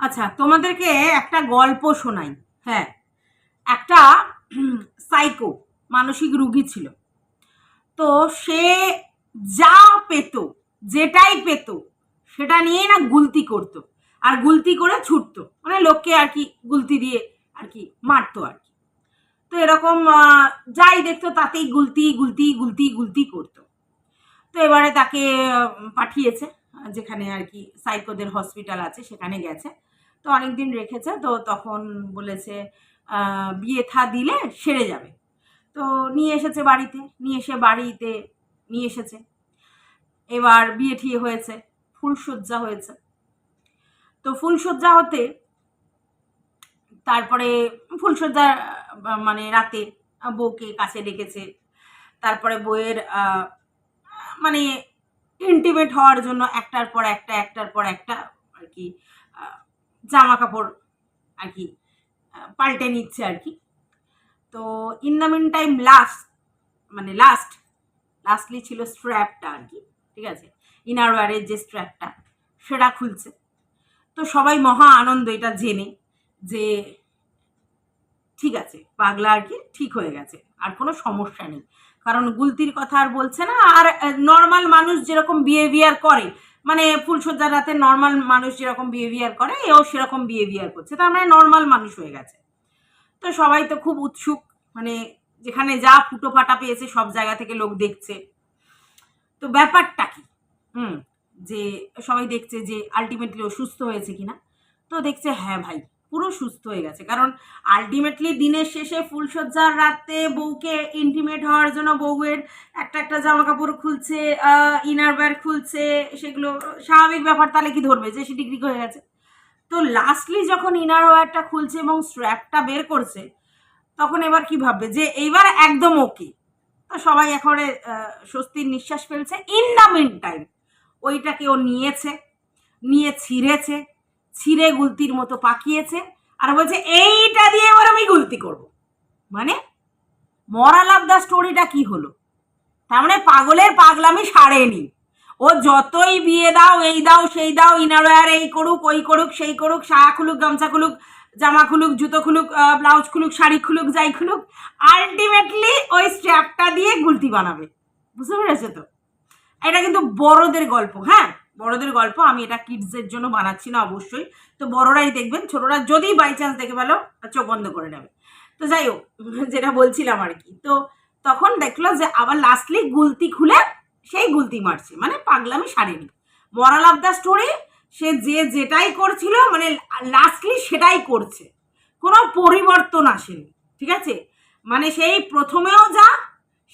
আচ্ছা তোমাদেরকে একটা গল্প শোনাই। হ্যাঁ একটা সাইকো মানসিক রুগী ছিল। তো সে যা পেত, যেটাই পেত, সেটা নিয়ে না গুলতি করতো। আর গুলতি করে ছুটতো। মানে লোককে আর কি গুলতি দিয়ে আর কি মারতো আর কি। তো এরকম যাই দেখতো তাতেই গুলতি গুলতি গুলতি গুলতি করতো। তো এবারে তাকে পাঠিয়েছে। যেখানে আর কি সাইকোদের হসপিটাল আছে, সেখানে গেছে। তো অনেক দিন রেখেছে, তো তখন বলেছে বিয়ে থা দিলে সেরে যাবে। তো নিয়ে এসেছে বাড়িতে, নিয়ে এসে বাড়িতে নিয়ে এসেছে। এবার বিয়ে ঠিয়ে হয়েছে ফুলসজ্জা হয়েছে। তো ফুলসজ্জা হতে তারপরে ফুলসজ্জা মানে রাতে বউকে কাছে ডেকেছে। তারপরে বউয়ের মানে ইন্টিমেট হওয়ার জন্য একটার পর একটা, একটার পর একটা আর কি জামা কাপড় আর কি পাল্টে নিচ্ছে আর কি। তো in the mean time last মানে লাস্ট লাস্টলি ছিল স্ট্র্যাপটা আর কি, ঠিক আছে? ইনার ওয়ারের যে স্ট্র্যাপটা সেটা খুলছে। তো সবাই মহা আনন্দ এটা জেনে যে ঠিক আছে, পাগলা আর কি, ঠিক হয়ে গেছে, আর কোনো সমস্যা নেই। কারণ গুলতির কথা আর বলছে না। আর নর্মাল মানুষ যেরকম বিহেভিয়ার করে মানে ফুলসজ্জার রাতে নর্মাল মানুষ যেরকম বিহেভিয়ার করে, এও সেরকম বিহেভিয়ার করছে। তার মানে নর্মাল মানুষ হয়ে গেছে। তো সবাই তো খুব উৎসুক মানে যেখানে যা ফুটো ফাটা পেয়েছে সব জায়গা থেকে লোক দেখছে। তো ব্যাপারটা কি? হুম, যে সবাই দেখছে যে আলটিমেটলি ও সুস্থ হয়েছে কিনা। তো দেখছে হ্যাঁ ভাই পুরো সুস্থ হয়ে গেছে। কারণ আলটিমেটলি দিনের শেষে ফুলসজ্জার রাতে বউকে ইন্টিমেট হওয়ার জন্য বউয়ের একটা একটা জামা কাপড় খুলছে ইনার ওয়্যার খুলছে, সেগুলো স্বাভাবিক ব্যাপার তাহলে কি ধরবে যে সে ডিগ্রি হয়ে গেছে? তো লাস্টলি যখন ইনার ওয়্যারটা খুলছে এবং স্ট্র্যাপটা বের করছে, তখন এবার কি ভাববে যে এইবার একদম ওকে তো সবাই এখন স্বস্তির নিঃশ্বাস ফেলছে। ইন দ্য মিন টাইম ওইটাকে ও নিয়েছে, নিয়ে ছিঁড়েছে, ছিঁড়ে গুলতির মতো পাকিয়েছে। আর বলছে, এইটা দিয়ে এবার আমি গুলতি করব। মানে মরাল অফ দ্য স্টোরিটা কি হলো? তার মানে পাগলের পাগলামি সারেনি। ও যতই বিয়ে দাও, এই দাও, সেই দাও ইনারওয়্যার এই করুক, ওই করুক, সেই করুক, সায়া খুলুক, গামছা খুলুক, জামা খুলুক, জুতো খুলুক ব্লাউজ খুলুক, শাড়ি খুলুক, যাই খুলুক আলটিমেটলি ওই স্ট্র্যাপটা দিয়ে গুলতি বানাবে। বুঝতে পেরেছ তো? এটা কিন্তু বড়দের গল্প হ্যাঁ? বড়দের গল্প, আমি এটা কিডসদের জন্য বানাচ্ছি না, অবশ্যই। তো বড়রাই দেখবেন, ছোটরা যদি বাই চান্স দেখে পেল চোখ বন্ধ করে নেবে। তো যাই হোক, যেটা বলছিলাম আর কি। তো তখন দেখল যে আবার লাস্টলি গুলতি খুলে সেই গুলতি মারছে মানে পাগলামি সারেনি। মরাল অফ দ্য স্টোরি সে যে যেটাই করছিল মানে লাস্টলি সেটাই করছে। কোনো পরিবর্তন আসেনি, ঠিক আছে? মানে সেই প্রথমেও যা,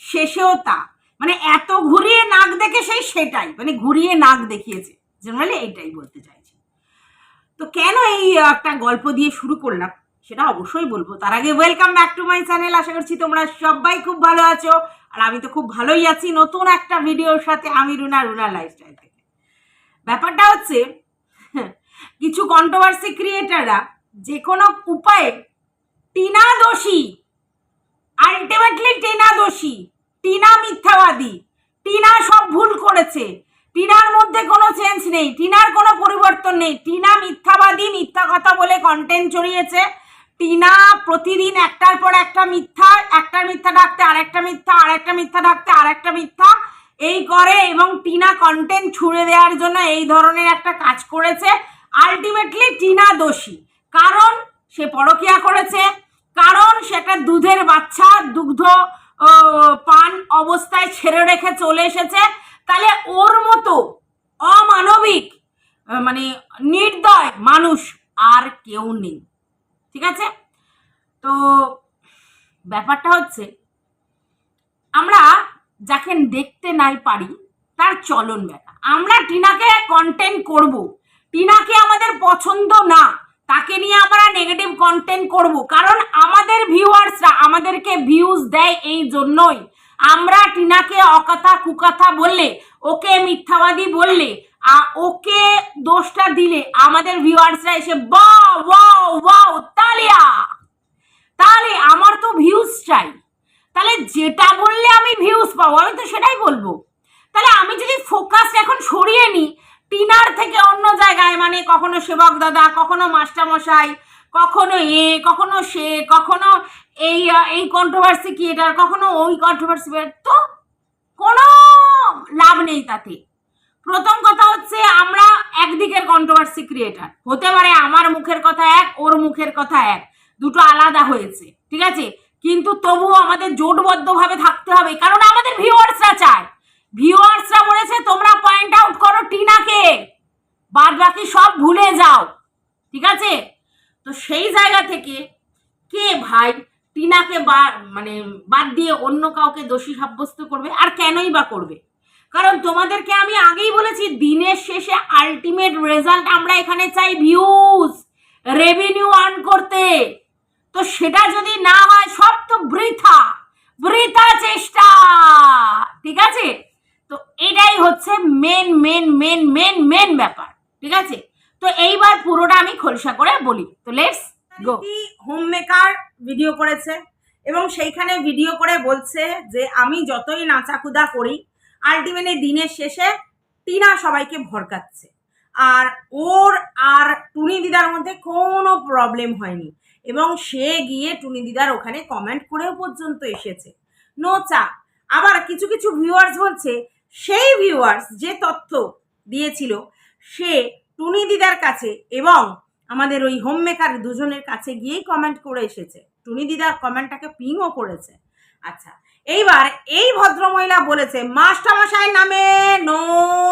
শেষেও তা। মানে এত ঘুরিয়ে নাক দেখে সেই সেটাই মানে ঘুরিয়ে নাক দেখিয়েছে। জেনারেলি এইটাই বলতে চাইছি তো কেন এই একটা গল্প দিয়ে শুরু করলাম? সেটা অবশ্যই বলব। তার আগে welcome back to my channel আশা করছি তোমরা সবাই খুব ভালো আছো। আর আমি তো খুব ভালোই আছি নতুন একটা ভিডিওর সাথে আমি রুনা রুনা লাইফস্টাইল থেকে। ব্যাপারটা হচ্ছে, কিছু কন্ট্রোভার্সি ক্রিয়েটাররা যে কোনো উপায়ে টিনা দোষী আলটিমেটলি টিনা দোষী, টিনা মিথ্যাবাদী, টিনা সব ভুল করেছে টিনার মধ্যে কোনো চেঞ্জ নেই, টিনার কোনো পরিবর্তন নেই। টিনা মিথ্যাবাদী, মিথ্যা কথা বলে কন্টেন্ট ছড়িয়েছে টিনা প্রতিদিন একটার পর একটা মিথ্যা একটার মিথ্যা ডাকতে, আরেকটা মিথ্যা আরেকটা মিথ্যা ডাকতে, আরেকটা মিথ্যা। এই করে এবং টিনা কন্টেন্ট ছুড়ে দেওয়ার জন্য এই ধরনের একটা কাজ করেছে। আলটিমেটলি টিনা দোষী। কারণ সে পরকিয়া করেছে। কারণ সেটা দুধের বাচ্চা, দুগ্ধ পান অবস্থায় ছেড়ে রেখে চলে এসেছে। তাহলে ওর মতো অমানবিক মানে নির্দয় মানুষ আর কেউ নেই। ঠিক আছে? তো ব্যাপারটা হচ্ছে, আমরা যাকে দেখতে নাই পারি, তার চলন ব্যাটা আমরা টিনাকে কন্টেন্ট করব। টিনাকে আমাদের পছন্দ না, তাকে নিয়ে আমরা নেগেটিভ কন্টেন্ট করব। কারণ আমাদের ভিউয়ার্সরা আমাদেরকে ভিউজ দেয় এই জন্যই। আমরা টিনাকে অকথা কুকথা বললে, ওকে মিথ্যাবাদী বললে ওকে দোষটা দিলে আমাদের ভিউয়ার্সরা এসে তালিয়া! তাহলে আমার তো ভিউজ চাই। তাহলে যেটা বললে আমি ভিউজ পাবো, আমি তো সেটাই বলব। তাহলে আমি যদি ফোকাস এখন সরিয়ে নিই, টিনার থেকে অন্য জায়গায় মানে কখনো সেবক দাদা, কখনো মাস্টারমশাই কখনো এ, কখনো সে, কখনো এই এই কন্ট্রোভার্সি ক্রিয়েটার কখনো ওই কন্ট্রোভার্সি তো কোনো লাভ নেই তাতে। প্রথম কথা হচ্ছে আমরা একদিকের কন্ট্রোভার্সি ক্রিয়েটার হতে পারে আমার মুখের কথা এক, ওর মুখের কথা এক। দুটো আলাদা হয়েছে, ঠিক আছে? কিন্তু তবুও আমাদের জোটবদ্ধভাবে থাকতে হবে, কারণ আমাদের ভিউয়ার্সরা চায়। ভিউয়ার্সরা বলেছে, তোমরা পয়েন্ট আউট করো টিনাকে। বাদ বাকি সব ভুলে যাও। ঠিক আছে? তো সেই জায়গা থেকে কে ভাই টিনাকে বা মানে বাদ দিয়ে অন্য কাউকে দোষী সাব্যস্ত করবে আর কেনই বা করবে? কারণ তোমাদেরকে আমি আগেই বলেছি, দিনের শেষে আলটিমেট রেজাল্ট আমরা এখানে চাই ভিউজ রেভিনিউ আর্ন করতে। তো সেটা যদি না হয়, সব তো বৃথা বৃথা চেষ্টা, ঠিক আছে? তো এটাই হচ্ছে main main main main main ব্যাপার, ঠিক আছে? তো এইবার পুরোটা আমি খোলসা করে বলি। তো let's go home maker video করেছে এবং সেইখানে ভিডিও করে বলছে যে আমি যতই নাচাকুদা করি আলটিমেটলি দিনের শেষে টিনা সবাইকে ভরকাচ্ছে। আর ওর আর টুনি দিদার মধ্যে কোনো প্রবলেম হয়নি। এবং সে গিয়ে টুনি দিদার ওখানে কমেন্ট করেও পর্যন্ত এসেছে। নো চা। আবার কিছু কিছু ভিউয়ার্স বলছে, সেই ভিউয়ার্স যে তথ্য দিয়েছিল, সে টুনি দিদার কাছে এবং আমাদের ওই হোম মেকার দুজনের কাছে গিয়েই কমেন্ট করে এসেছে। টুনি দিদার কমেন্টটাকে পিংও করেছে। আচ্ছা এইবার এই ভদ্রমহিলা বলেছে মাস্টারমশাইয়ের নামে, নো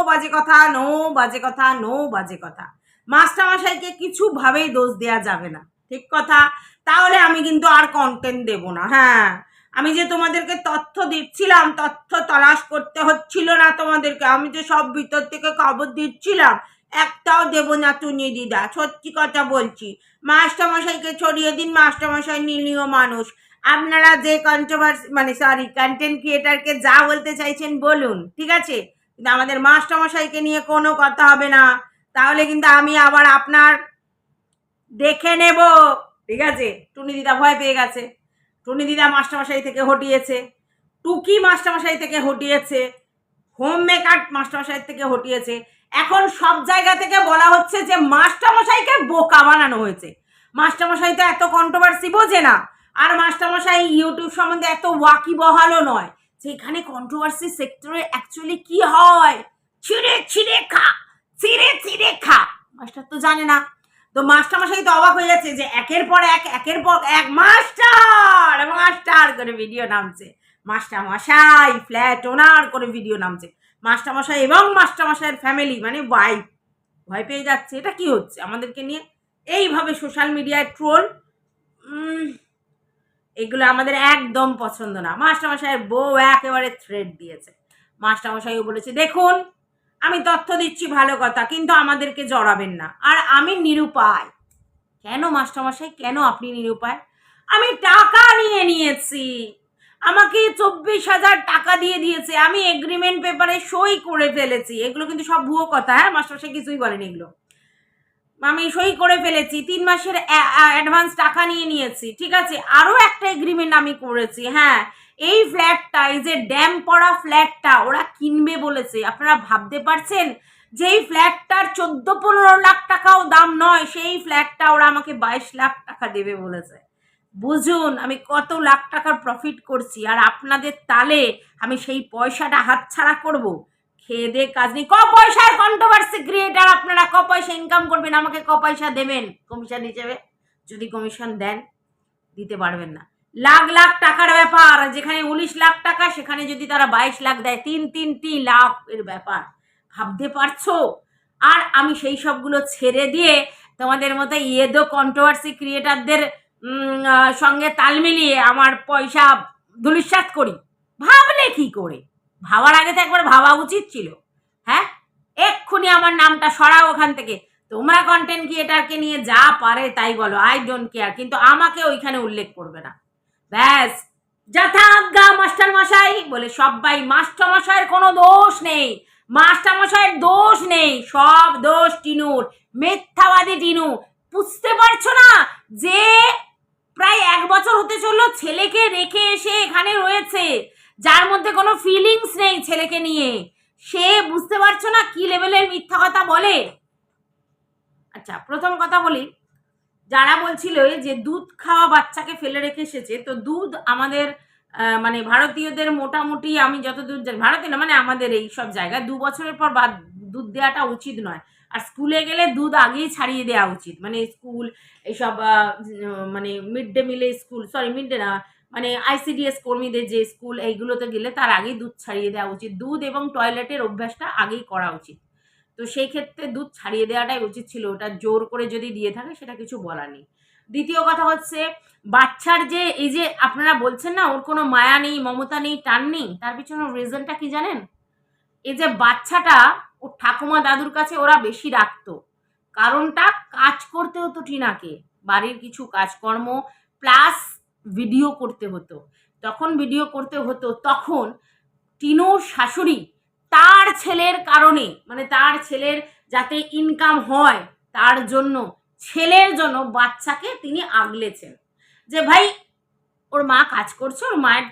বাজে কথা, নো বাজে কথা, নো বাজে কথা। মাস্টারমশাইকে কিছুভাবেই দোষ দেওয়া যাবে না। ঠিক কথা? তাহলে আমি কিন্তু আর কন্টেন্ট দেব না। হ্যাঁ আমি যে তোমাদেরকে তথ্য দিচ্ছিলাম, তথ্য তলাশ করতে হচ্ছিল না তোমাদেরকে। আমি যে সব ভিতর থেকে খবর দিচ্ছিলাম একটাও দেব না তুমি দিদা, সত্যি কথা বলছি। মাস্টারমশাইকে ছড়িয়ে দিন, মাস্টারমশাই নিরীহ মানুষ। আপনারা যে কন্ট্রোভার্সি মানে সরি কন্টেন্ট ক্রিয়েটারকে যা বলতে চাইছেন বলুন, ঠিক আছে? কিন্তু আমাদের মাস্টারমশাইকে নিয়ে কোনো কথা হবে না। তাহলে কিন্তু আমি আবার আপনার দেখে নেব, ঠিক আছে? টুনি দিদা ভয় পেয়ে গেছে। টুনি দিদা মাস্টারমশাই থেকে হটিয়েছে। টুকি মাস্টারমশাই থেকে হটিয়েছে। হোম মেকার মাস্টারমশাই থেকে হটিয়েছে। এখন সব জায়গা থেকে বলা হচ্ছে যে মাস্টারমশাইকে বোকা বানানো হয়েছে। মাস্টারমশাই তো এত কন্ট্রোভার্সি বোঝে না। আর মাস্টারমশাই ইউটিউব সম্বন্ধে এত ওয়াকি বহালও নয়। যে এখানে কন্ট্রোভার্সি সেক্টরে অ্যাকচুয়ালি কি হয়? ছিঁড়ে ছিঁড়ে খা, ছিঁড়ে ছিঁড়ে খা। মাস্টার তো জানে না। তো মাস্টারমশাই তো অবাক হয়ে যাচ্ছে যে একের পর এক, একের পর এক মাস্টার মাস্টার করে ভিডিও নামছে। মাস্টার মশাই ফ্ল্যাট ওনার করে ভিডিও নামছে। মাস্টার মশাই এবং মাস্টার মশাইয়ের ফ্যামিলি মানে ওয়াইফ ভয় পেয়ে যাচ্ছে। এটা কি হচ্ছে? আমাদেরকে নিয়ে এইভাবে সোশ্যাল মিডিয়ায় ট্রোল এগুলো আমাদের একদম পছন্দ না। মাস্টারমশাইয়ের বউ একেবারে থ্রেড দিয়েছে। মাস্টারমশাইও বলেছে, দেখুন, আমি তথ্য দিচ্ছি ভালো কথা, কিন্তু আমাদেরকে জড়াবেন না। আর আমি নিরুপায়। কেন মাস্টারমশাই? কেন আপনি নিরুপায়? আমি টাকা নিয়ে নিয়েছি। আমাকে চব্বিশ হাজার টাকা দিয়ে দিয়েছে। আমি এগ্রিমেন্ট পেপারে সই করে ফেলেছি। এগুলো কিন্তু সব ভুয়ো কথা হ্যাঁ? মাস্টারমশাই কিছুই বলেন এগুলো। আমি সই করে ফেলেছি। তিন মাসের অ্যাডভান্স টাকা নিয়ে নিয়েছি, ঠিক আছে? আরও একটা এগ্রিমেন্ট আমি করেছি হ্যাঁ? এই ফ্ল্যাটটা এই যে ড্যাম পড়া ফ্ল্যাটটা ওরা কিনবে বলেছে। আপনারা ভাবতে পারছেন? যেই ফ্ল্যাটটার চোদ্দ পনেরো লাখ টাকাও দাম নয়, সেই ফ্ল্যাটটা ওরা আমাকে বাইশ লাখ টাকা দেবে বলেছে। বুঝুন, আমি কত লাখ টাকার প্রফিট করছি আর আপনাদের তালে আমি সেই পয়সাটা হাতছাড়া করব। খেয়ে দে কাজ নেই। ক পয়সার কন্ট্রোভার্সি ক্রিয়েটার আপনারা ক পয়সা ইনকাম করবেন, আমাকে ক পয়সা দেবেন কমিশন হিসেবে? যদি কমিশন দেন, দিতে পারবেন না। লাখ লাখ টাকার ব্যাপার, যেখানে উনিশ লাখ টাকা, সেখানে যদি তারা বাইশ লাখ দেয়, তিন তিনটি লাখ এর ব্যাপার। ভাবতে পারছ? আর আমি সেই সবগুলো ছেড়ে দিয়ে তোমাদের মতো ইয়েদো কন্ট্রোভার্সি ক্রিয়েটারদের সঙ্গে তাল মিলিয়ে আমার পয়সা ধুলিস্বাত করি। ভাবলে কি করে? ভাবার আগে তো একবার ভাবা উচিত ছিল। হ্যাঁ? এক্ষুনি আমার নামটা সরাও ওখান থেকে। তোমরা কন্টেন্ট ক্রিয়েটারকে নিয়ে যা পারে তাই বলো আই ডোন্ট কেয়ার কিন্তু আমাকে ওইখানে উল্লেখ করবে না। ব্যাস। যথাজ্ঞা মাস্টার মশাই বলে সবাই মাস্টার মশাইয়ের কোনো দোষ নেই। মাস্টার মশাইয়ের দোষ নেই। সব দোষ টিনুর। মিথ্যাবাদী টিনু। বুঝতে পারছ না যে প্রায় এক বছর হতে চলল ছেলেকে রেখে এসে এখানে রয়েছে। যার মধ্যে কোনো ফিলিংস নেই ছেলেকে নিয়ে। সে বুঝতে পারছ না কি লেভেলের মিথ্যা কথা বলে? আচ্ছা প্রথম কথা বলি। যারা বলছিল যে দুধ খাওয়া বাচ্চাকে ফেলে রেখে এসেছে, তো দুধ আমাদের মানে ভারতীয়দের মোটামুটি আমি যতদূর জানি ভারতীয় না মানে আমাদের এই সব জায়গায় দু বছরের পর বাদ দুধ দেওয়াটা উচিত নয়। আর স্কুলে গেলে দুধ আগেই ছাড়িয়ে দেওয়া উচিত। মানে স্কুল এইসব মানে মিড ডে মিলে স্কুল সরি মিড ডে না মানে আইসিডিএস কর্মীদের যে স্কুল, এইগুলোতে গেলে তার আগেই দুধ ছাড়িয়ে দেওয়া উচিত। দুধ এবং টয়লেটের অভ্যাসটা আগেই করা উচিত। তো সেই ক্ষেত্রে দুধ ছাড়িয়ে দেওয়াটাই উচিত ছিল। ওটা জোর করে যদি দিয়ে থাকে, সেটা কিছু বলার নেই। দ্বিতীয় কথা হচ্ছে, বাচ্চার যে, এই যে আপনারা বলছেন না, ওর কোনো মায়া নেই, মমতা নেই, টান নেই, তার পিছনে রিজনটা কি জানেন? এই যে বাচ্চাটা ওর ঠাকুমা দাদুর কাছে ওরা বেশি রাখতো। কারণটা কাজ করতে হতো টিনাকে। বাড়ির কিছু কাজকর্ম প্লাস ভিডিও করতে হতো। তখন ভিডিও করতে হতো তখন টিনুর শাশুড়ি তার ছেলের কারণে মানে তার ছেলের যাতে ইনকাম হয় তার জন্য, ছেলের জন্য বাচ্চাকে তিনি আগলেছেন। যে ভাই, ওর মা কাজ করছে, ওর মায়ের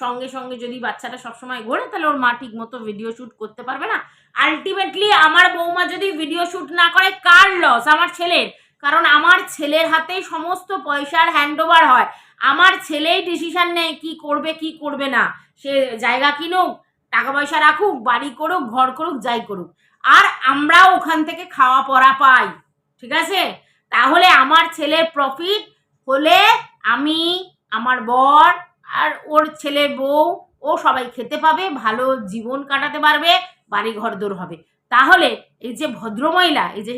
সঙ্গে সঙ্গে যদি বাচ্চাটা সবসময় ঘোরে, তাহলে ওর মা ঠিক মতো ভিডিও শ্যুট করতে পারবে না। আলটিমেটলি আমার বৌমা যদি ভিডিও শ্যুট না করে, কার লস আমার ছেলের। কারণ আমার ছেলের হাতেই সমস্ত পয়সার হ্যান্ডওভার হয়। আমার ছেলেই ডিসিশন নেয় কি করবে কি করবে না। সে জায়গা কিনুক, টাকা পয়সা রাখুক, বাড়ি করুক, ঘর করুক, যাই করুক। আর আমরাও ওখান থেকে খাওয়া পড়া পাই। ঠিক আছে? তাহলে আমার ছেলের প্রফিট হলে আমি, আমার বর আর ওর ছেলে বউ, ও সবাই খেতে পাবে, ভালো জীবন কাটাতে পারবে বাড়ি ঘর দৌড় হবে। তাহলে এই যে ভদ্রমহিলা, এই যে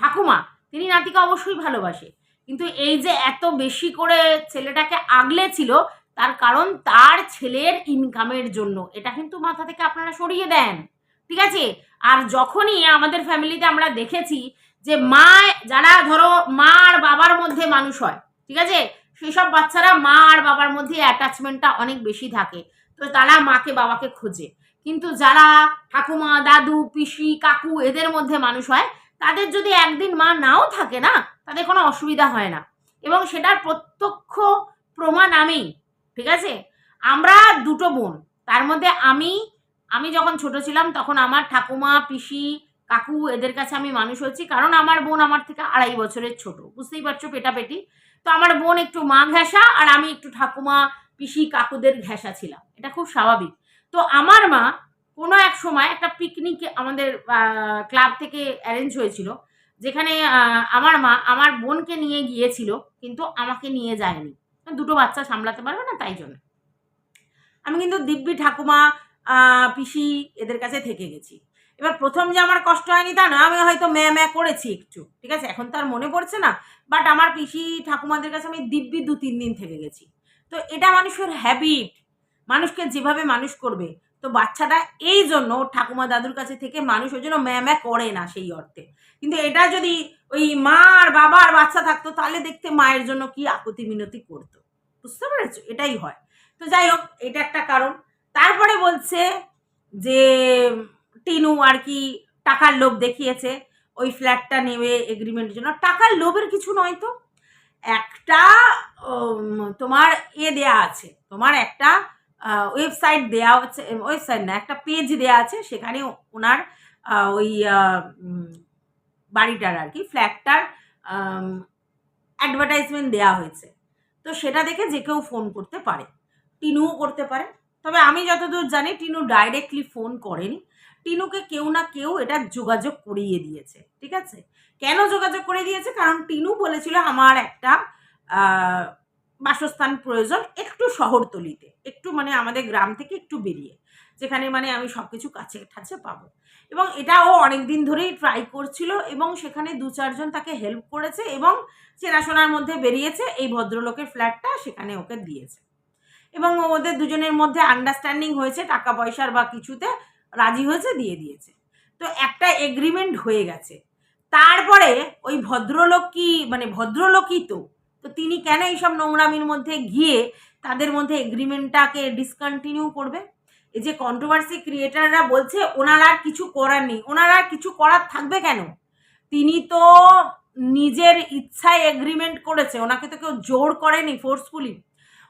ঠাকুমা, তিনি নাতিকে অবশ্যই ভালোবাসে। কিন্তু এই যে এত বেশি করে ছেলেটাকে আগলে ছিল, তার কারণ তার ছেলের ইনকামের জন্য। এটা কিন্তু মাথা থেকে আপনারা সরিয়ে দেন। ঠিক আছে? আর যখনই আমাদের ফ্যামিলিতে আমরা দেখেছি যে মা, যারা ধরো, মা আর বাবার মধ্যে মানুষ হয়, ঠিক আছে? সেসব বাচ্চারা মা আর বাবার মধ্যে অ্যাটাচমেন্টটা অনেক বেশি থাকে। তো তারা মাকে, বাবাকে খোঁজে। কিন্তু যারা ঠাকুমা, দাদু, পিসি, কাকু এদের মধ্যে মানুষ হয়, তাদের যদি একদিন মা নাও থাকে না, তাদের কোনো অসুবিধা হয় না। এবং সেটার প্রত্যক্ষ প্রমাণ আমি, ঠিক আছে? আমরা দুটো বোন, তার মধ্যে আমি আমি যখন ছোট ছিলাম তখন আমার ঠাকুমা, পিসি, কাকু এদের কাছে আমি মানুষ হচ্ছি কারণ আমার বোন আমার থেকে আড়াই বছরের ছোট, বুঝতেই পারছ পেটাপেটি। তো আমার বোন একটু মা ঘেঁষা আর আমি একটু ঠাকুমা, পিসি, কাকুদের ঘেঁষা ছিলাম। এটা খুব স্বাভাবিক। তো আমার মা কোনো এক সময় একটা পিকনিক আমাদের ক্লাব থেকে অ্যারেঞ্জ হয়েছিল, যেখানে আমার মা আমার বোনকে নিয়ে গিয়েছিল, কিন্তু আমাকে নিয়ে যায়নি। দুটো বাচ্চা সামলাতে পারবে না তাই জন্য। আমি কিন্তু দিব্যি ঠাকুমা পিসি এদের কাছে থেকে গেছি। এবার প্রথম যে আমার কষ্ট হয়নি তা না, আমি হয়তো ম্যা ম্যা করেছি একটু, ঠিক আছে? এখন তো আর মনে পড়ছে না বাট আমার পিসি ঠাকুমাদের কাছে আমি দিব্যি দু তিন দিন থেকে গেছি। তো এটা মানুষের হ্যাবিট মানুষকে যেভাবে মানুষ করবে, তো বাচ্চাটা এই জন্য ঠাকুমা দাদুর কাছে থেকে মানুষ ওই জন্য ম্যা ম্যা করে না সেই অর্থে। কিন্তু এটা যদি ওই মা আর বাবা আর বাচ্চা থাকতো, তাহলে দেখতে মায়ের জন্য কি আকুতি মিনতি করতো। বুঝতে পেরেছ? এটাই হয়। তো যাই হোক, এটা একটা কারণ। তারপরে বলছে যে টিনু আর কি টাকার লোভ দেখিয়েছে। ওই ফ্ল্যাটটা নেবে এগ্রিমেন্টের জন্য। টাকার লোভের কিছু নয় তো। একটা তোমার এ দেয়া আছে। তোমার একটা ওয়েবসাইট দেয়া হচ্ছে ওয়েবসাইট না, একটা পেজ দেয়া আছে। সেখানে ওনার ওই বাড়িটার আর কি, ফ্ল্যাটটার অ্যাডভার্টাইজমেন্ট দেয়া হয়েছে। তো সেটা দেখে যে কেউ ফোন করতে পারে। টিনুও করতে পারে। তবে আমি যতদূর জানি, টিনু ডাইরেক্টলি ফোন করেনি। টিনুকে কেউ না কেউ এটা যোগাযোগ করিয়ে দিয়েছে, ঠিক আছে? কেন যোগাযোগ করে দিয়েছে? কারণ টিনু বলেছিল আমার একটা বাসস্থান প্রয়োজন একটু শহরতলিতে, একটু মানে আমাদের গ্রাম থেকে একটু বেরিয়ে, যেখানে মানে আমি সব কিছু কাছে ঠাছে পাবো। এবং এটা ও অনেক দিন ধরেই ট্রাই করছিল এবং সেখানে দু চারজন তাকে হেল্প করেছে এবং চেনাশোনার মধ্যে বেরিয়েছে, এই ভদ্রলোকের ফ্ল্যাটটা সেখানে ওকে দিয়েছে। এবং ওদের দুজনের মধ্যে আন্ডারস্ট্যান্ডিং হয়েছে টাকা পয়সার বা কিছুতে রাজি হয়েছে, দিয়ে দিয়েছে। তো একটা এগ্রিমেন্ট হয়ে গেছে। তারপরে ওই ভদ্রলোক কি মানে ভদ্রলোকই তো তো তিনি কেন এইসব নোংরামির মধ্যে গিয়ে তাদের মধ্যে এগ্রিমেন্টটাকে ডিসকন্টিনিউ করবে? এই যে কন্ট্রোভার্সি ক্রিয়েটাররা বলছে, ওনার আর কিছু করার নেই। ওনার আর কিছু করার থাকবে কেন? তিনি তো নিজের ইচ্ছায় এগ্রিমেন্ট করেছে। ওনাকে তো কেউ জোর করেনি ফোর্সফুলি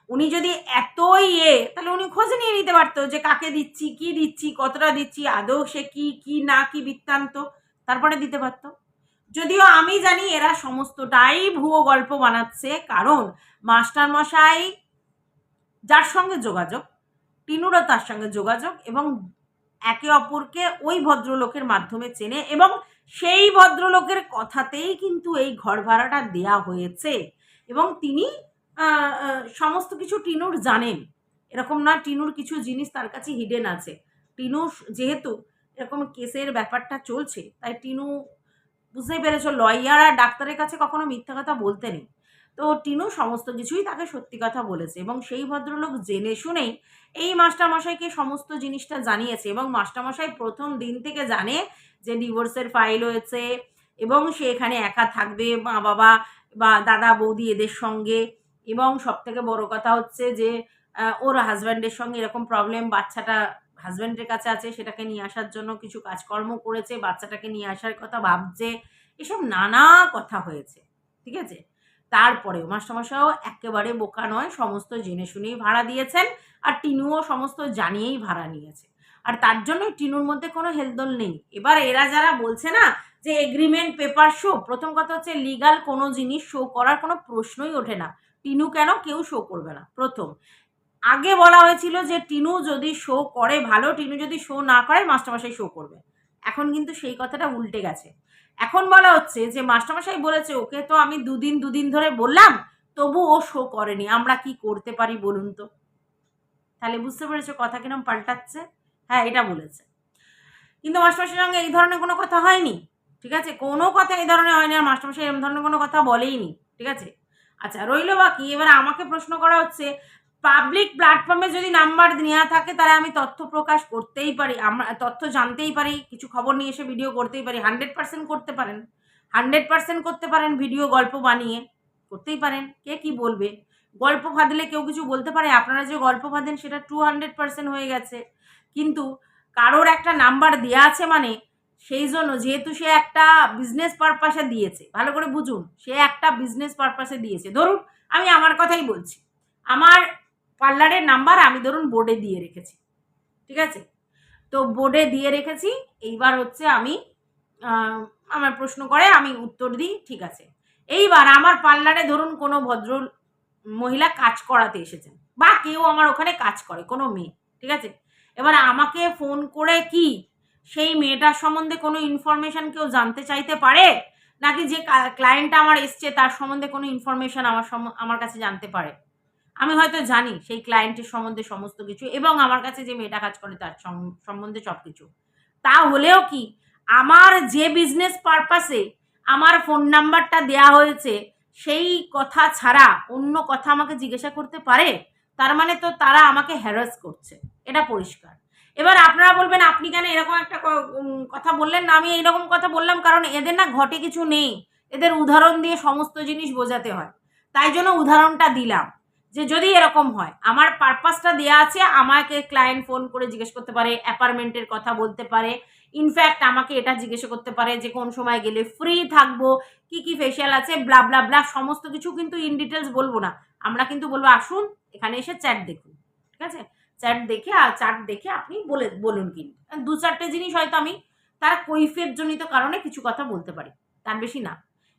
উনি যদি এতই এ, তাহলে উনি খোঁজ নিয়ে নিতে পারতো যে কাকে দিচ্ছি, কি দিচ্ছি, কতটা দিচ্ছি, আদৌ সে কি কি না, কি বৃত্তান্ত, তারপরে দিতে পারতো। যদিও আমি জানি এরা সমস্তটাই ভুয়ো গল্প বানাচ্ছে, কারণ মাস্টার মশাই যার সঙ্গে যোগাযোগ টিনুরও তার সঙ্গে যোগাযোগ এবং একে অপরকে ওই ভদ্রলোকের মাধ্যমে চেনে এবং সেই ভদ্রলোকের কথাতেই কিন্তু এই ঘর ভাড়াটা দেয়া হয়েছে। এবং তিনি সমস্ত কিছু টিনুর জানেন। এরকম না, টিনুর কিছু জিনিস তার কাছে হিডেন আছে। টিনু যেহেতু এরকম কেসের ব্যাপারটা চলছে, তাই টিনু বুঝতেই পেরেছ লয়ার আর ডাক্তারের কাছে কখনো মিথ্যা কথা বলতে নেই। তো টিনু সমস্ত কিছুই তাকে সত্যি কথা বলেছে এবং সেই ভদ্রলোক জেনে শুনেই এই মাস্টারমশাইকে সমস্ত জিনিসটা জানিয়েছে এবং মাস্টারমশাই প্রথম দিন থেকে জানে যে ডিভোর্সের ফাইল হয়েছে এবং সে এখানে একা থাকবে মা বাবা বা দাদা বৌদি এদের সঙ্গে। এবং সব থেকে বড় কথা হচ্ছে যে ওর হাজব্যান্ডের সঙ্গে এরকম প্রবলেম বাচ্চাটা হাজব্যান্ডের কাছে আছে, সেটাকে নিয়ে আসার জন্য কিছু কাজকর্ম করেছে, বাচ্চাটাকে নিয়ে আসার কথা ভাবছে, এসব নানা কথা হয়েছে, ঠিক আছে? তারপরেও মাস্টারমশাইও একেবারে বোকা নয়, সমস্ত জেনে শুনেই ভাড়া দিয়েছেন, আর টিনুও সমস্ত জানিয়েই ভাড়া নিয়েছে। আর তার জন্য টিনুর মধ্যে কোনো হেলদোল নেই। এবার এরা যারা বলছে না যে এগ্রিমেন্ট পেপার শো প্রথম কথা হচ্ছে লিগাল কোনো জিনিস শো করার কোনো প্রশ্নই ওঠে না। টিনু কেন কেউ শো করবে না? প্রথম। আগে বলা হয়েছিল যে টিনু যদি শো করে ভালো, টিনু যদি শো না করে মাস্টারমশাই শো করবে। এখন কিন্তু সেই কথাটা উল্টে গেছে। এখন বলা হচ্ছে যে মাস্টারমশাই বলেছে, ওকে তো আমি দুদিন দুদিন ধরে বললাম, তবু ও শো করেনি। আমরা কি করতে পারি বলুন তো? তাহলে বুঝতে পেরেছ কথা কিরম পাল্টাচ্ছে? হ্যাঁ এটা বলেছে। কিন্তু মাস্টারমশাইয়ের সঙ্গে এই ধরনের কোনো কথা হয়নি, ঠিক আছে? কোনো কথা এই ধরনের হয়নি আর মাস্টারমশাই এরকম ধরনের কোনো কথা বলেইনি, ঠিক আছে? আচ্ছা রইল বাকি এবার আমাকে প্রশ্ন করা হচ্ছে পাবলিক প্ল্যাটফর্মে যদি নাম্বার নেওয়া থাকে, তাহলে আমি তথ্য প্রকাশ করতেই পারি আমরা তথ্য জানতেই পারি, কিছু খবর নিয়ে এসে ভিডিও করতেই পারি হান্ড্রেড পার্সেন্ট করতে পারেন। হান্ড্রেড পার্সেন্ট করতে পারেন ভিডিও গল্প বানিয়ে করতেই পারেন। কে কি বলবে? গল্প ফাঁদলে কেউ কিছু বলতে পারে? আপনারা যে গল্প ফাঁদেন, সেটা টু হান্ড্রেড পার্সেন্ট হয়ে গেছে। কিন্তু কারোর একটা নাম্বার দেওয়া আছে মানে সেই জন্য যেহেতু সে একটা বিজনেস পারপাসে দিয়েছে, ভালো করে বুঝুন, সে একটা বিজনেস পারপাসে দিয়েছে। ধরুন, আমি আমার কথাই বলছি, আমার পার্লারের নাম্বার আমি ধরুন বোর্ডে দিয়ে রেখেছি, ঠিক আছে? তো বোর্ডে দিয়ে রেখেছি, এইবার হচ্ছে আমি আমার প্রশ্ন করে, আমি উত্তর দিই, ঠিক আছে? এইবার আমার পার্লারে ধরুন কোনো ভদ্র মহিলা কাজ করাতে এসেছেন, বা কেউ আমার ওখানে কাজ করে, কোনো মেয়ে, ঠিক আছে? এবার আমাকে ফোন করে কি সেই মেয়েটার সম্বন্ধে কোনো ইনফরমেশন কেউ জানতে চাইতে পারে? নাকি যে ক্লায়েন্টটা আমার এসছে, তার সম্বন্ধে কোনো ইনফরমেশন আমার আমার কাছে জানতে পারে? আমি হয়তো জানি সেই ক্লায়েন্টের সম্বন্ধে সমস্ত কিছু এবং আমার কাছে যে মেয়েটা কাজ করে তার সম- সম্বন্ধে সব কিছু তা হলেও কি আমার যে বিজনেস পারপাসে আমার ফোন নাম্বারটা দেয়া হয়েছে, সেই কথা ছাড়া অন্য কথা আমাকে জিজ্ঞাসা করতে পারে? তার মানে তো তারা আমাকে হ্যারাস করছে। এটা পরিষ্কার। এবার আপনারা বলবেন, আপনি কেন এরকম একটা কথা বললেন না? আমি এইরকম কথা বললাম কারণ এদের না ঘটে কিছু নেই। এদের উদাহরণ দিয়ে সমস্ত জিনিস বোঝাতে হয়। তাই জন্য উদাহরণটা দিলাম যে যদি এরকম হয়, আমার পারপাসটা দেওয়া আছে, আমাকে ক্লায়েন্ট ফোন করে জিজ্ঞেস করতে পারে, অ্যাপার্টমেন্টের কথা বলতে পারে ইনফ্যাক্ট আমাকে এটা জিজ্ঞেস করতে পারে যে কোন সময় গেলে ফ্রি থাকব, কি কি ফেশিয়াল আছে ব্লা ব্লা ব্লা সমস্ত কিছু কিন্তু ইন ডিটেলস বলব না। আমরা কিন্তু বলব, আসুন, এখানে এসে চ্যাট দেখুন। ঠিক আছে? চ্যাট দেখে আর চার্ট দেখে আপনি বলে, বলুন কিন্তু। দু চারটে জিনিস হয়তো আমি তার কৈফিয়ত জনিত কারণে কিছু কথা বলতে পারি, তার বেশি না।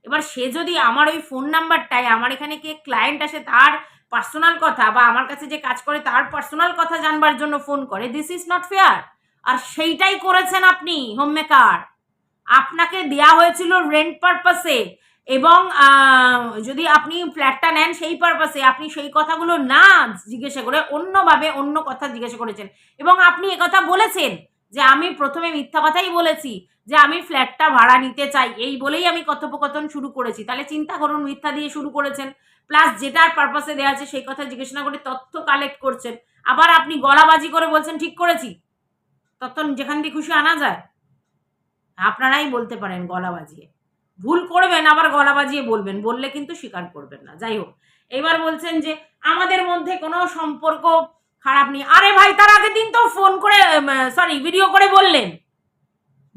এবার সে যদি আমার ওই ফোন নাম্বারটায় আমার এখানে কে ক্লায়েন্ট আসে তার পার্সোনাল কথা বা আমার কাছে যে কাজ করে তার পার্সোনাল কথা জানবার জন্য ফোন করে দিস ইজ নট ফেয়ার আর সেইটাই করেছেন আপনি হোম মেকার আপনাকে দেয়া হয়েছিল রেন্ট পারপাসে এবং যদি আপনি ফ্ল্যাটটা নেন সেই পারপাসে আপনি সেই কথাগুলো না জিজ্ঞাসা করে অন্যভাবে অন্য কথা জিজ্ঞাসা করেছেন। এবং আপনি একথা বলেছেন যে আমি প্রথমে মিথ্যা কথাই বলেছি যে আমি ফ্ল্যাটটা ভাড়া নিতে চাই। এই বলেই আমি কথোপকথন শুরু করেছি। তাহলে চিন্তা করুন, মিথ্যা দিয়ে শুরু করেছেন। প্লাস যেটার পারপাসে দেওয়া আছে সেই কথা জিজ্ঞাসা না করে তথ্য কালেক্ট করছেন। আবার আপনি গলাবাজি করে বলছেন, ঠিক করেছি। তথ্য যেখান দিয়ে খুশি আনা যায়। আপনারাই বলতে পারেন গলা বাজিয়ে ভুল করবেন, আবার গলা বাজিয়ে বলবেন, বললে কিন্তু স্বীকার করবেন না। যাই হোক, এবার বলছেন যে, আমাদের মধ্যে কোনো সম্পর্ক খারাপ নেই। আরে ভাই, তার আগের দিন তো ফোন করে সরি ভিডিও করে বললেন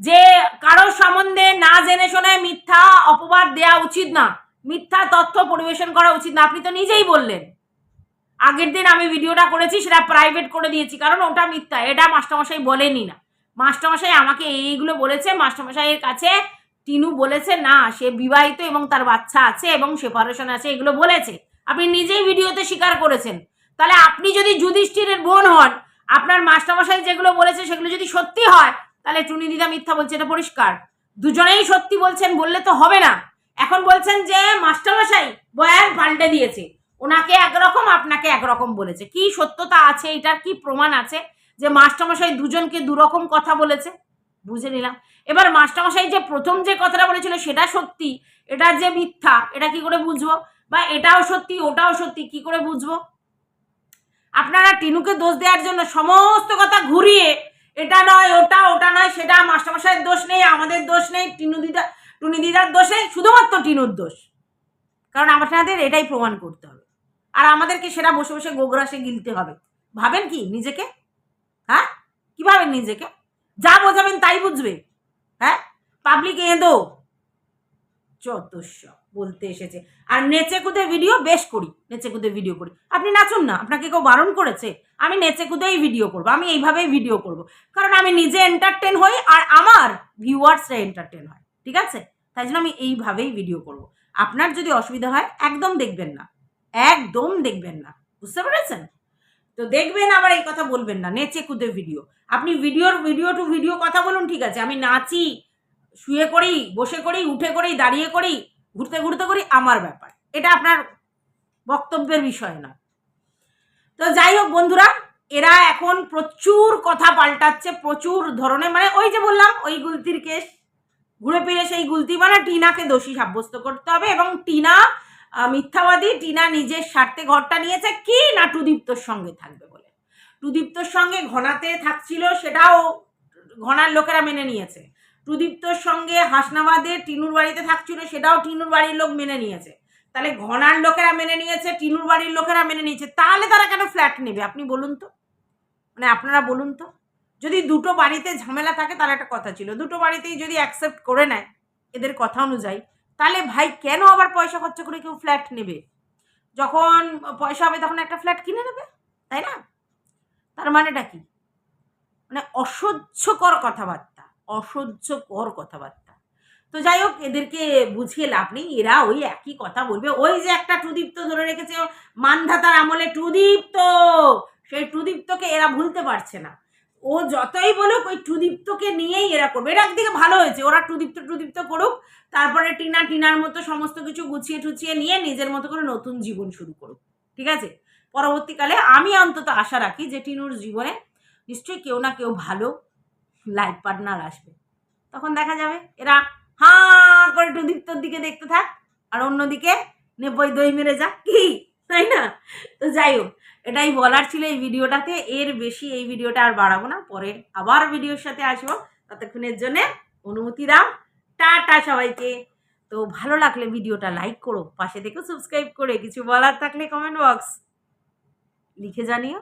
যে কারোর সম্বন্ধে না জেনে শুনে মিথ্যা অপবাদ দেওয়া উচিত না। মিথ্যা তথ্য পরিবেশন করা উচিত না। আপনি তো নিজেই বললেন। আগের দিন আমি ভিডিওটা করেছি, সেটা প্রাইভেট করে দিয়েছি, কারণ ওটা মিথ্যা। এটা মাস্টারমশাই বলেনি না। মাস্টারমশাই আমাকে এইগুলো বলেছে। মাস্টারমশাইয়ের কাছে টিনু বলেছে, না, সে বিবাহিত এবং তার বাচ্চা আছে এবং সেপারেশন আছে। এগুলো বলেছে। আপনি নিজেই ভিডিওতে স্বীকার করেছেন। তাহলে আপনি যদি যুধিষ্ঠিরের বোন হন, আপনার মাস্টারমশাই যেগুলো বলেছে সেগুলো যদি সত্যি হয়, তাহলে টুনি দিদা মিথ্যা বলছে, এটা পরিষ্কার। দুজনেই সত্যি বলছেন, বললে তো হবে না। এখন বলছেন যে, মাস্টারমশাই, বয়ান পাল্টে দিয়েছে। ওনাকে একরকম, আপনাকে একরকম বলেছে। কি সত্যতা আছে, এটার কি প্রমাণ আছে যে মাস্টারমশাই দুজনকে দুরকম কথা বলেছে? বুঝে নিলাম। এবার মাস্টারমশাই যে প্রথম যে কথাটা বলেছিল সেটা সত্যি? এটা যে মিথ্যা, এটা কি করে বুঝব? বা এটাও সত্যি, ওটাও সত্যি, কি করে বুঝব? আপনারা টিনুকে দোষ দেওয়ার জন্য সমস্ত কথা ঘুরিয়ে এটা নয়, ওটা ওটা নয়, সেটা মাস্টারমশাইয়ের দোষ নেই, আমাদের দোষ নেই, টিনু দিদা, টুনি দিদার দোষ নেই, শুধুমাত্র টিনুর দোষ। কারণ আপনাদের এটাই প্রমাণ করতে হবে। আর আমাদেরকে সেটা বসে বসে গোগ্রাসে গিলতে হবে। ভাবেন কি নিজেকে? হ্যাঁ? কি ভাবেন নিজেকে? যা বোঝাবেন তাই বুঝবে। হ্যাঁ? পাবলিক এঁদো। যত সব বলতে এসেছে। আর নেচে কুদে ভিডিও বেশ করি নেচে কুদে ভিডিও করি। আপনি নাচুন না, আপনাকে কেউ বারণ করেছে। আমি নেচে কুদেই ভিডিও করব, আমি এইভাবেই ভিডিও করব। কারণ আমি নিজে এন্টারটেন হই আর আমার ভিউয়ার্সরা এন্টারটেন হয়, ঠিক আছে? তাই জন্য আমি এইভাবেই ভিডিও করব। আপনার যদি অসুবিধা হয়, একদম দেখবেন না। একদম দেখবেন না। বুঝতে পেরেছেন? তো দেখবেন আবার এই কথা বলবেন না, নেচে কুদে ভিডিও আপনি ভিডিওর ভিডিও টু ভিডিও কথা বলুন, ঠিক আছে? আমি নাচি, শুয়ে করি, বসে করি, উঠে করি, দাঁড়িয়ে করি, ঘুরতে ঘুরতে করি, আমার ব্যাপার। এটা আপনার বক্তব্যের বিষয় না তো যাই হোক বন্ধুরা, এরা এখন প্রচুর কথা পাল্টাচ্ছে, প্রচুর ধরনের মানে ওই যে বললাম, ওই গুলতির কেস ঘুরে ফিরে সেই গুলতি মানে টিনাকে দোষী সাব্যস্ত করতে হবে এবং টিনা মিথ্যাবাদী টিনা নিজের স্বার্থে ঘরটা নিয়েছে, কি না টুদীপ্তর সঙ্গে থাকবে বলে? টুদীপ্তর সঙ্গে ঘনাতে থাকছিল, সেটাও ঘনার লোকেরা মেনে নিয়েছে। টুদীপ্তর সঙ্গে হাসনাবাদে টিনুর বাড়িতে থাকছিল, সেটাও টিনুর বাড়ির লোক মেনে নিয়েছে। তাহলে ঘনার লোকেরা মেনে নিয়েছে, টিনুর বাড়ির লোকেরা মেনে নিয়েছে, তাহলে তারা কেন ফ্ল্যাট নেবে? আপনি বলুন তো। মানে আপনারা বলুন তো। যদি দুটো বাড়িতে ঝামেলা থাকে, তাহলে একটা কথা ছিল। দুটো বাড়িতেই যদি অ্যাকসেপ্ট করে নেয়, এদের কথা অনুযায়ী তাহলে ভাই কেন আবার পয়সা খরচা করে কেউ ফ্ল্যাট নেবে? যখন পয়সা হবে তখন একটা ফ্ল্যাট কিনে নেবে, তাই না? তার মানেটা কি? মানে অসহ্যকর কথাবার্তা অসহ্যকর কথাবার্তা। তো যাই হোক, এদেরকে বুঝিয়ে লাভ নেই। এরা ওই একই কথা বলবে। ওই যে একটা টুদীপ্ত ধরে রেখেছে মানধাতার আমলে, টুদীপ্ত! সেই টুদীপ্তকে এরা ভুলতে পারছে না। ও যতই বলুক, ওই টুদীপ্তকে নিয়েই এরা করবে। এটা একদিকে ভালো হয়েছে, ওরা টুদীপ্ত টুদীপ্ত করুক, তারপরে টিনা, টিনার মতো সমস্ত কিছু গুছিয়ে টুছিয়ে নিয়ে নিজের মতো করে নতুন জীবন শুরু করুক। ঠিক আছে? পরবর্তীকালে আমি অন্তত আশা রাখি যে টিনুর জীবনে নিশ্চয়ই কেউ না কেউ ভালো লাইফ পার্টনার আসবে। তখন দেখা যাবে, এরা হাঁ করে টুদীপ্তর দিকে দেখতে থাক, আর অন্যদিকে নেপই দই মেরে যাক। কি? তাই না? তো যাই হোক এটাই বলার ছিল এই ভিডিওটাতে। এর বেশি এই ভিডিওটা আর বাড়াবো না। পরে আবার ভিডিওর সাথে আসব। ততক্ষণের জন্য অনুমতি দাও। টাটা সবাইকে। তো ভালো লাগলে ভিডিওটা লাইক করো, পাশে থেকে সাবস্ক্রাইব করে। কিছু বলার থাকলে কমেন্ট বক্স লিখে জানিও।